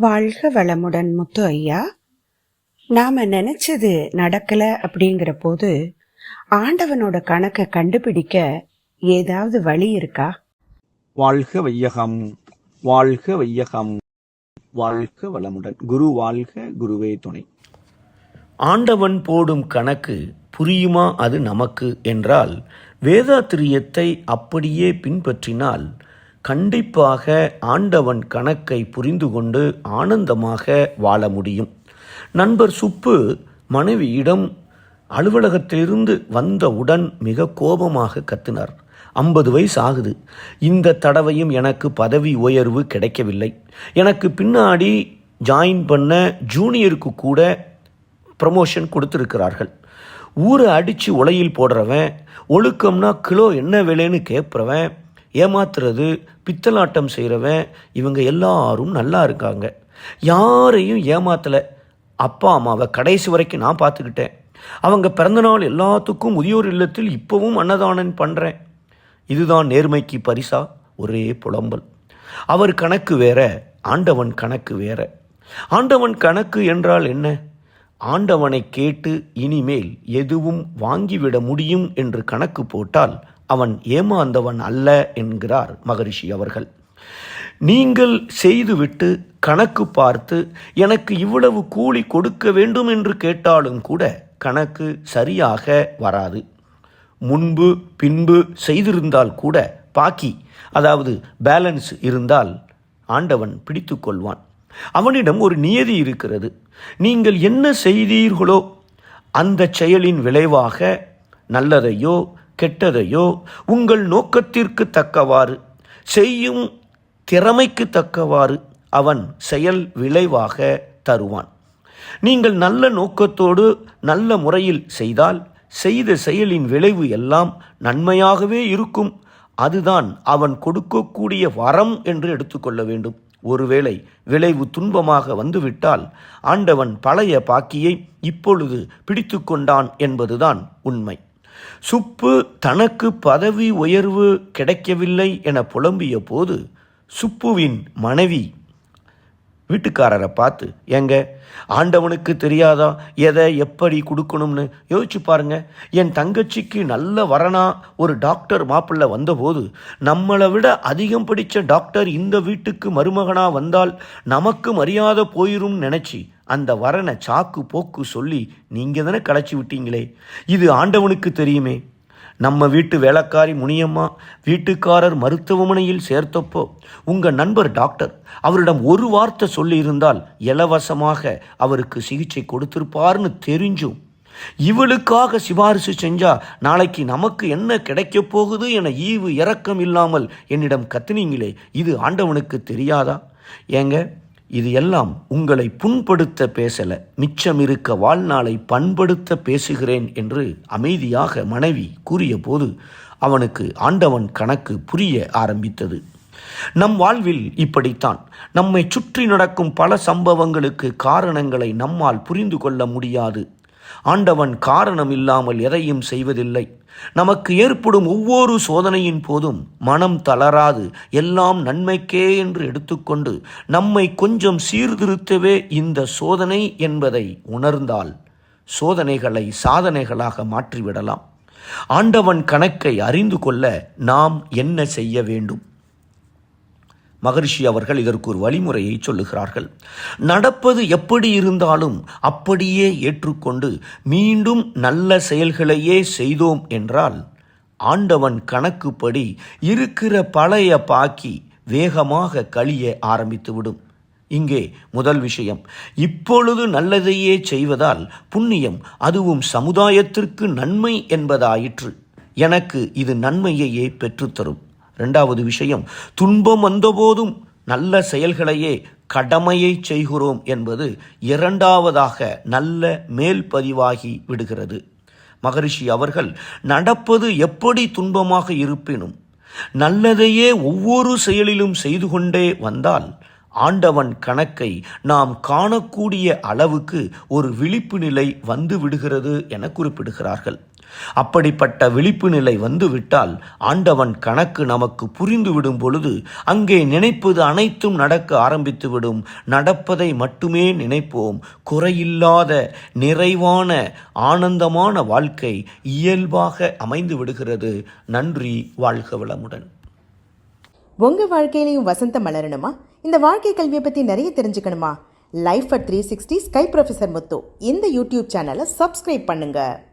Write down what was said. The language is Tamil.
வாழ்க வளமுடன் முத்து ஐயா. நாம நினைச்சது நடக்கல அப்படிங்கிற போது ஆண்டவனோட கணக்கை கண்டுபிடிக்க ஏதாவது வழி இருக்கா? வாழ்க வையகம் வாழ்க வையகம் வாழ்க வளமுடன். குரு வாழ்க குருவே துணை. ஆண்டவன் போடும் கணக்கு புரியுமா அது நமக்கு? என்றால் வேதாத்திரியத்தை அப்படியே பின்பற்றினால் கண்டிப்பாக ஆண்டவன் கணக்கை புரிந்து கொண்டு ஆனந்தமாக வாழ முடியும். நண்பர் சுப்பு மனைவியிடம் அலுவலகத்திலிருந்து வந்தவுடன் மிக கோபமாக கத்தினார். ஐம்பது வயசு ஆகுது. இந்த தடவையும் எனக்கு பதவி உயர்வு கிடைக்கவில்லை. எனக்கு பின்னாடி ஜாயின் பண்ண ஜூனியருக்கு கூட ப்ரமோஷன் கொடுத்துருக்கிறார்கள். ஊரை அடித்து உலையில் போடுறவன் ஒழுக்கம்னா கிலோ என்ன விலைன்னு கேட்புறவன் ஏமாத்துறது பித்தலாட்டம் செய்கிறவன் இவங்க எல்லாரும் நல்லா இருக்காங்க. யாரையும் ஏமாத்தலை. அப்பா அம்மாவை கடைசி வரைக்கும் நான் பார்த்துக்கிட்டேன். அவங்க பிறந்தநாள் எல்லாத்துக்கும் முதியோர் இல்லத்தில் இப்போவும் அன்னதானம் பண்ணுறேன் இதுதான் நேர்மைக்கு பரிசா? ஒரே புலம்பல். அவர் கணக்கு வேற ஆண்டவன் கணக்கு வேற. ஆண்டவன் கணக்கு என்றால் என்ன? ஆண்டவனை கேட்டு இனிமேல் எதுவும் வாங்கிவிட முடியும் என்று கணக்கு போட்டால் அவன் ஏமாந்தவன் அல்ல என்கிறார் மகரிஷி அவர்கள். நீங்கள் செய்துவிட்டு கணக்கு பார்த்து எனக்கு இவ்வளவு கூலி கொடுக்க வேண்டும் என்று கேட்டாலும் கூட கணக்கு சரியாக வராது. முன்பு பின்பு செய்திருந்தால் கூட பாக்கி அதாவது பேலன்ஸ் இருந்தால் ஆண்டவன் பிடித்து கொள்வான். அவனிடம் ஒரு நியதி இருக்கிறது. நீங்கள் என்ன செய்தீர்களோ அந்த செயலின் விளைவாக நல்லதையோ கெட்டதையோ உங்கள் நோக்கத்திற்கு தக்கவாறு செய்யும் திறமைக்கு தக்கவாறு அவன் செயல் விளைவாக தருவான். நீங்கள் நல்ல நோக்கத்தோடு நல்ல முறையில் செய்தால் செய்த செயலின் விளைவு எல்லாம் நன்மையாகவே இருக்கும். அதுதான் அவன் கொடுக்கக்கூடிய வரம் என்று எடுத்துக்கொள்ள வேண்டும். ஒருவேளை விளைவு துன்பமாக வந்துவிட்டால் ஆண்டவன் பழைய பாக்கியை இப்பொழுது பிடித்து கொண்டான் என்பதுதான் உண்மை. சுப்பு தனக்கு பதவி உயர்வு கிடைக்கவில்லை என புலம்பிய போது சுப்புவின் மனைவி வீட்டுக்காரரை பார்த்து ஏங்க ஆண்டவனுக்கு தெரியாதா? எதை எப்படி கொடுக்கணும்னு? யோசிச்சு பாருங்க. என் தங்கச்சிக்கு நல்ல வரனா ஒரு டாக்டர் மாப்பிள்ளை வந்தபோது நம்மளை விட அதிகம் படித்த டாக்டர் இந்த வீட்டுக்கு மருமகனாக வந்தால் நமக்கு மரியாதை போயிரும் நினச்சி அந்த வரனை சாக்கு போக்கு சொல்லி நீங்கள் தானே களைச்சி விட்டீங்களே? இது ஆண்டவனுக்கு தெரியுமே. நம்ம வீட்டு வேலைக்காரி முனியம்மா வீட்டுக்காரர் மருத்துவமனையில் சேர்த்தப்போ உங்கள் நண்பர் டாக்டர் அவரிடம் ஒரு வார்த்தை சொல்லியிருந்தால் இலவசமாக அவருக்கு சிகிச்சை கொடுத்திருப்பார்னு தெரிஞ்சும். இவளுக்காக சிபாரிசு செஞ்சா நாளைக்கு நமக்கு என்ன கிடைக்கப் போகுது என ஈவு இரக்கம் இல்லாமல் என்னிடம் கத்துனீங்களே இது ஆண்டவனுக்கு தெரியாதா? ஏங்க இது எல்லாம் உங்களை புண்படுத்த பேசல மிச்சம் இருக்க வாழ்நாளை பண்படுத்த பேசுகிறேன் என்று அமைதியாக மனைவி கூறியபோது அவனுக்கு ஆண்டவன் கணக்கு புரிய ஆரம்பித்தது. நம் வாழ்வில் இப்படித்தான். நம்மை சுற்றி நடக்கும் பல சம்பவங்களுக்கு காரணங்களை நம்மால் புரிந்து கொள்ள முடியாது. ஆண்டவன் காரணம் இல்லாமல் எதையும் செய்வதில்லை. நமக்கு ஏற்படும் ஒவ்வொரு சோதனையின் போதும் மனம் தளராது. எல்லாம் நன்மைக்கே என்று எடுத்துக்கொண்டு நம்மை கொஞ்சம் சீர்திருத்தவே இந்த சோதனை என்பதை உணர்ந்தால் சோதனைகளை சாதனைகளாக மாற்றிவிடலாம். ஆண்டவன் கணக்கை அறிந்து கொள்ள நாம் என்ன செய்ய வேண்டும்? மகரிஷி அவர்கள் இதற்கு ஒரு வழிமுறையை சொல்லுகிறார்கள். நடப்பது எப்படி இருந்தாலும் அப்படியே ஏற்றுக்கொண்டு மீண்டும் நல்ல செயல்களையே செய்தோம் என்றால் ஆண்டவன் கணக்குப்படி இருக்கிற பழைய பாக்கி வேகமாக கழிய ஆரம்பித்துவிடும். இங்கே முதல் விஷயம். இப்பொழுது நல்லதையே செய்வதால் புண்ணியம் அதுவும் சமுதாயத்திற்கு நன்மை என்பதாயிற்று. எனக்கு இது நன்மையையே பெற்றுத்தரும். ரெண்டாவது விஷயம் துன்பம் வந்தபோதும் நல்ல செயல்களையே கடமையை செய்கிறோம் என்பது இரண்டாவதாக நல்ல மேல் பதிவாகி விடுகிறது. மகரிஷி அவர்கள் நடப்பது எப்படி துன்பமாக இருப்பினும் நல்லதையே ஒவ்வொரு செயலிலும் செய்து கொண்டே வந்தால் ஆண்டவன் கணக்கை நாம் காணக்கூடிய அளவுக்கு ஒரு விழிப்பு நிலை வந்து விடுகிறது என குறிப்பிடுகிறார்கள். அப்படிப்பட்ட விழிப்பு நிலை வந்துவிட்டால் ஆண்டவன் கணக்கு நமக்கு புரிந்துவிடும் பொழுது அங்கே நினைப்பது அனைத்தும் நடக்க ஆரம்பித்துவிடும். நடப்பதை மட்டுமே நினைப்போம். குறையில்லாத நிறைவான ஆனந்தமான வாழ்க்கை இயல்பாக அமைந்து விடுகிறது. நன்றி வாழ்க வளமுடன். உங்க வாழ்க்கையிலையும் வசந்தம் மலரணுமா? இந்த வாழ்க்கை கல்வியை பற்றி நிறைய தெரிஞ்சுக்கணுமா? Life at three sixty sky professor Muthu. இந்த யூடியூப் சேனலை சப்ஸ்கிரைப் பண்ணுங்கள்